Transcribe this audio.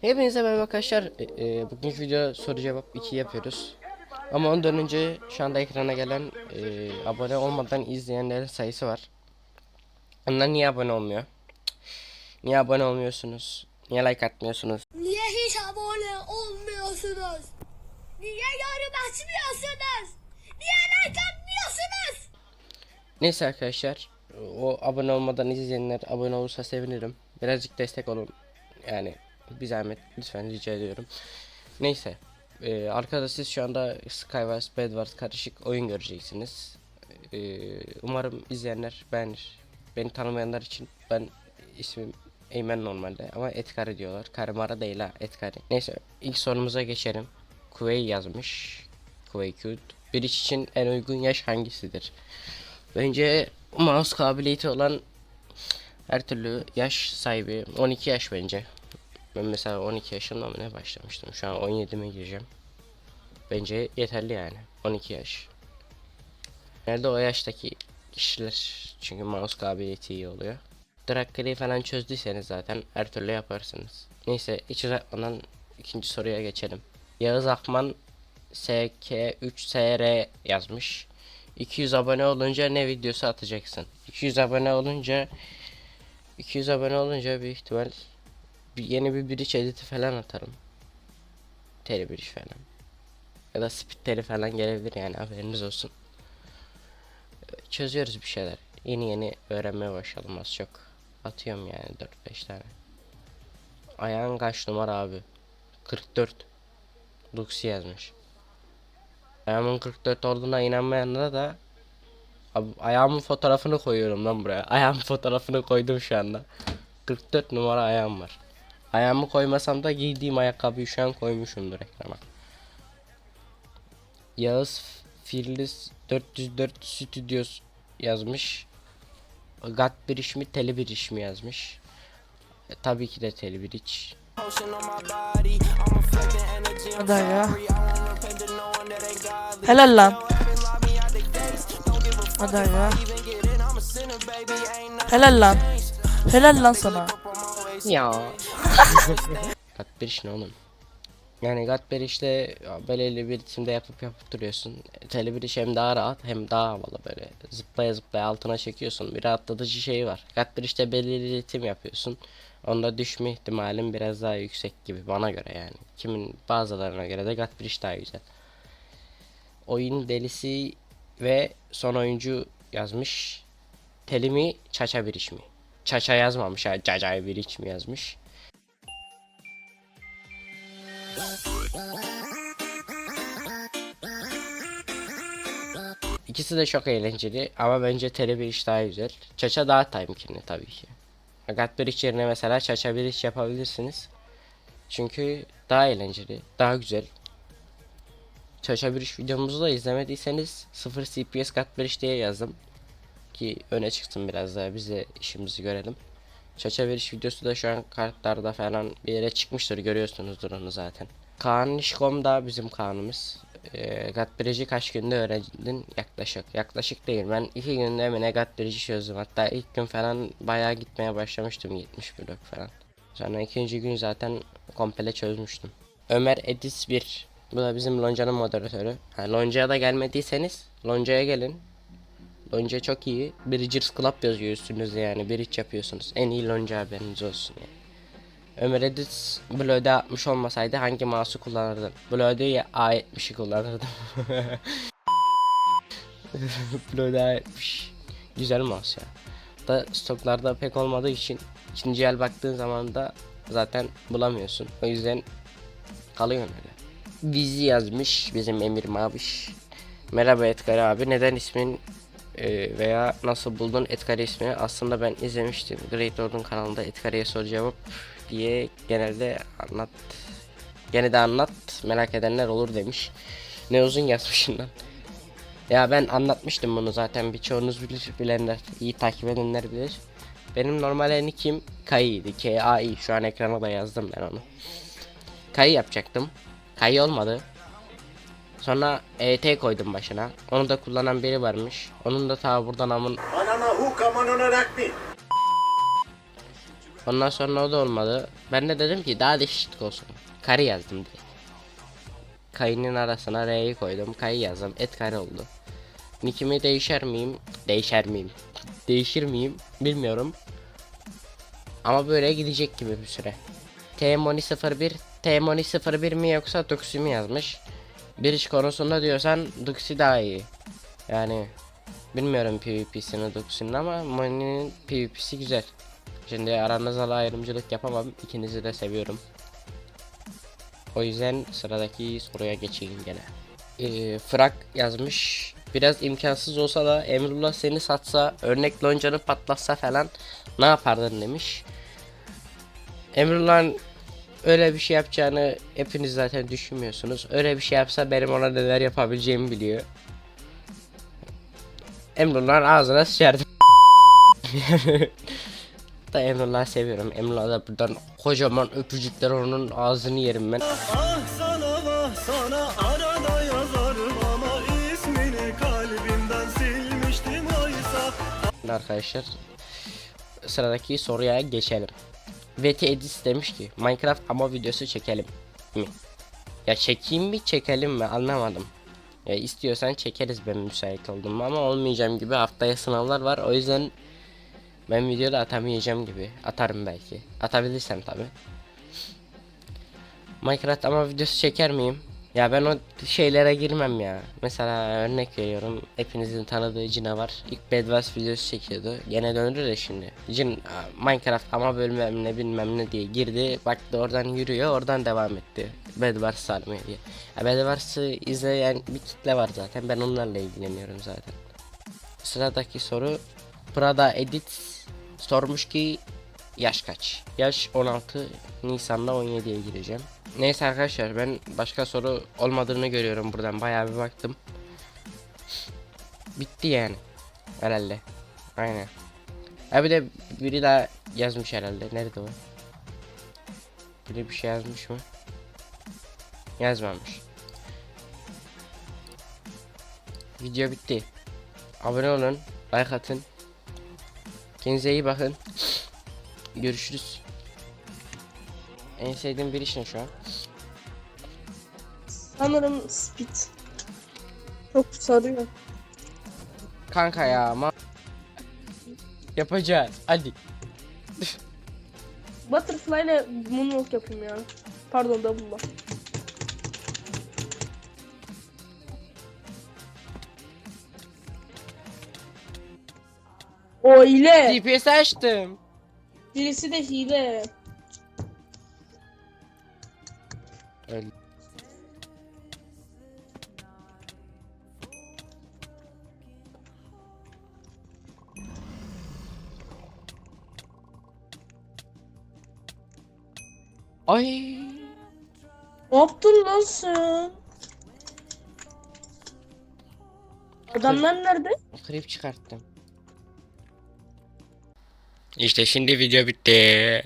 Hepinize merhaba arkadaşlar. E, e, bugünkü video soru cevap 2 yapıyoruz. Ama ondan önce şu anda ekrana gelen e, abone olmadan izleyenlerin sayısı var. Onlar niye abone olmuyor? Niye abone olmuyorsunuz? Niye like atmıyorsunuz? Niye hiç abone olmuyorsunuz? Niye yorum açmıyorsunuz? Niye like atmıyorsunuz? Neyse arkadaşlar. O abone olmadan izleyenler abone olursa sevinirim. Birazcık destek olun. Yani bir zahmet lütfen rica ediyorum. Neyse. Ee, arkada siz şu anda Skywars, Bedwars karışık oyun göreceksiniz. Ee, umarım izleyenler beğenir. Beni tanımayanlar için ben ismim Eymen normalde ama Etkari diyorlar. Karimara değil ha Etkari. Neyse ilk sorumuza geçelim. Kuvey yazmış. Kuvey Cute. Bir iş için en uygun yaş hangisidir? Bence mouse kabiliyeti olan her türlü yaş sahibi 12 yaş bence. Ben mesela 12 yaşımda mı ne başlamıştım? Şu an 17'me gireceğim. Bence yeterli yani. 12 yaş. Nerede o yaştaki kişiler çünkü mouse kabiliyeti iyi oluyor. Drakker'i falan çözdüyseniz zaten her türlü yaparsınız. Neyse hiç uzatmadan ikinci soruya geçelim. Yağız Akman SK3SR yazmış. 200 abone olunca ne videosu atacaksın? 200 abone olunca 200 abone olunca büyük ihtimal yeni bir bridge editi falan atarım. Tele bridge falan. Ya da speed tele falan gelebilir yani haberiniz olsun. Çözüyoruz bir şeyler. Yeni yeni öğrenmeye başladım az çok. Atıyorum yani 4-5 tane. Ayağın kaç numara abi? 44. Luxi yazmış. Ayağımın 44 olduğuna inanmayanlara da Abi, ayağımın fotoğrafını koyuyorum lan buraya. Ayağımın fotoğrafını koydum şu anda. 44 numara ayağım var. Ayağımı koymasam da giydiğim ayakkabıyı şu an koymuşumdur ekrana. Yağız Fearless 404 Studios yazmış. Gat bir iş mi teli bir iş mi yazmış. E, tabii ki de teli bir iş. Hadi ya. Helal lan. Hadi ya. Helal lan. Helal lan sana. Ya. Gat bir iş ne oğlum? Yani gat bir işte belirli bir ritimde yapıp yapıp duruyorsun. Tele bir iş hem daha rahat hem daha havalı böyle zıplaya zıplaya altına çekiyorsun. Bir rahatlatıcı şeyi var. Gat bir işte belirli ritim yapıyorsun. Onda düşme ihtimalin biraz daha yüksek gibi bana göre yani. Kimin bazılarına göre de gat bir iş daha güzel. Oyun delisi ve son oyuncu yazmış. Teli mi çaça bir iş mi? Çaça yazmamış ha cacay bir iş mi yazmış. İkisi de çok eğlenceli ama bence Tele bir iş daha güzel. Çaça daha temkinli tabii ki. Bir iş yerine mesela Çaça iş yapabilirsiniz. Çünkü daha eğlenceli, daha güzel. Çaça iş videomuzu da izlemediyseniz 0 CPS bir iş diye yazdım. Ki öne çıksın biraz daha biz de işimizi görelim. Çaça veriş videosu da şu an kartlarda falan bir yere çıkmıştır görüyorsunuzdur onu zaten. Kaan Nişkom da bizim Kaan'ımız. E, Gatbridge'i kaç günde öğrendin? Yaklaşık. Yaklaşık değil. Ben iki günde mi ne Gatbridge'i çözdüm. Hatta ilk gün falan bayağı gitmeye başlamıştım 70 blok falan. Sonra ikinci gün zaten komple çözmüştüm. Ömer Edis 1. Bu da bizim Lonca'nın moderatörü. Ha, Lonca'ya da gelmediyseniz Lonca'ya gelin. Lonca çok iyi. Bridgers Club yazıyor üstünüzde yani. Bridge yapıyorsunuz. En iyi lonca haberiniz olsun yani. Ömer Edis Blood'e atmış olmasaydı hangi mouse'u kullanırdın? Blood'e A70'i kullanırdım. Blood'e A70. Güzel mouse ya. Da stoklarda pek olmadığı için ikinci el baktığın zaman da zaten bulamıyorsun. O yüzden kalıyor öyle. Vizi yazmış bizim Emir Maviş. Merhaba Edgar abi neden ismin e, veya nasıl buldun Edgar ismini? Aslında ben izlemiştim. Great Lord'un kanalında Edgar'e soru cevap diye genelde anlat. Gene de anlat merak edenler olur demiş. Ne uzun yazmışım lan. Ya ben anlatmıştım bunu zaten birçoğunuz bilir bilenler iyi takip edenler bilir. Benim normal nickim Kai'ydi. K-A-I. Şu an ekrana da yazdım ben onu. Kai yapacaktım. Kai olmadı. Sonra ET koydum başına. Onu da kullanan biri varmış. Onun da ta buradan amın Anana huka manona rakmi. Ondan sonra o da olmadı. Ben de dedim ki daha değişiklik olsun. Kari yazdım direkt. Kayının arasına R'yi koydum. Kayı yazdım. Et kare oldu. Nickimi değişer miyim? Değişer miyim? Değişir miyim? Bilmiyorum. Ama böyle gidecek gibi bir süre. Tmoni 01 Tmoni 01 mi yoksa Duxi mi yazmış? Bir iş konusunda diyorsan Duxi daha iyi. Yani bilmiyorum PvP'sini Duxi'nin ama Moni'nin PvP'si güzel. Şimdi aranızda ayrımcılık yapamam. İkinizi de seviyorum. O yüzden sıradaki soruya geçeyim gene. Ee, Frak yazmış. Biraz imkansız olsa da Emrullah seni satsa, örnek loncanı patlatsa falan ne yapardın demiş. Emrullah'ın öyle bir şey yapacağını hepiniz zaten düşünmüyorsunuz. Öyle bir şey yapsa benim ona neler yapabileceğimi biliyor. Emrullah'ın ağzına sıçardım. da Emrullah'ı seviyorum. Emrullah'a da buradan kocaman öpücükler onun ağzını yerim ben. Ah sana vah sana arada yazarım ama ismini kalbimden silmiştim oysa Arkadaşlar sıradaki soruya geçelim. VT Edis demiş ki Minecraft ama videosu çekelim mi? Ya çekeyim mi çekelim mi anlamadım. Ya istiyorsan çekeriz ben müsait oldum ama olmayacağım gibi haftaya sınavlar var o yüzden ben videoda atamayacağım gibi atarım belki atabilirsem tabi. Minecraft ama videosu çeker miyim? Ya ben o şeylere girmem ya. Mesela örnek veriyorum. Hepinizin tanıdığı Cina var. İlk Bedwars videosu çekiyordu. Gene döndü de şimdi. Cin Minecraft ama bilmem ne bilmem ne diye girdi. Baktı oradan yürüyor. Oradan devam etti. Bedwars sarmıyor diye. Ya Bedwars'ı izleyen bir kitle var zaten. Ben onlarla ilgileniyorum zaten. Sıradaki soru Prada Edit sormuş ki yaş kaç? Yaş 16 Nisan'da 17'ye gireceğim. Neyse arkadaşlar ben başka soru olmadığını görüyorum buradan bayağı bir baktım. Bitti yani. Herhalde. Aynen. Ha bir de biri daha yazmış herhalde. Nerede o? Biri bir şey yazmış mı? Yazmamış. Video bitti. Abone olun, like atın. Kendinize iyi bakın. Görüşürüz. En sevdiğim bir iş ne şu an? Sanırım speed. Çok sarıyor. Kanka ya ma Yapacağız. Hadi. Butterfly ile moonwalk yapayım ya. Pardon double'la. O hile. DPS açtım. Birisi de hile. Öyle. Ay. Ne yaptın lan sen? Adamlar nerede? Krip çıkarttım. İşte şimdi video bitti.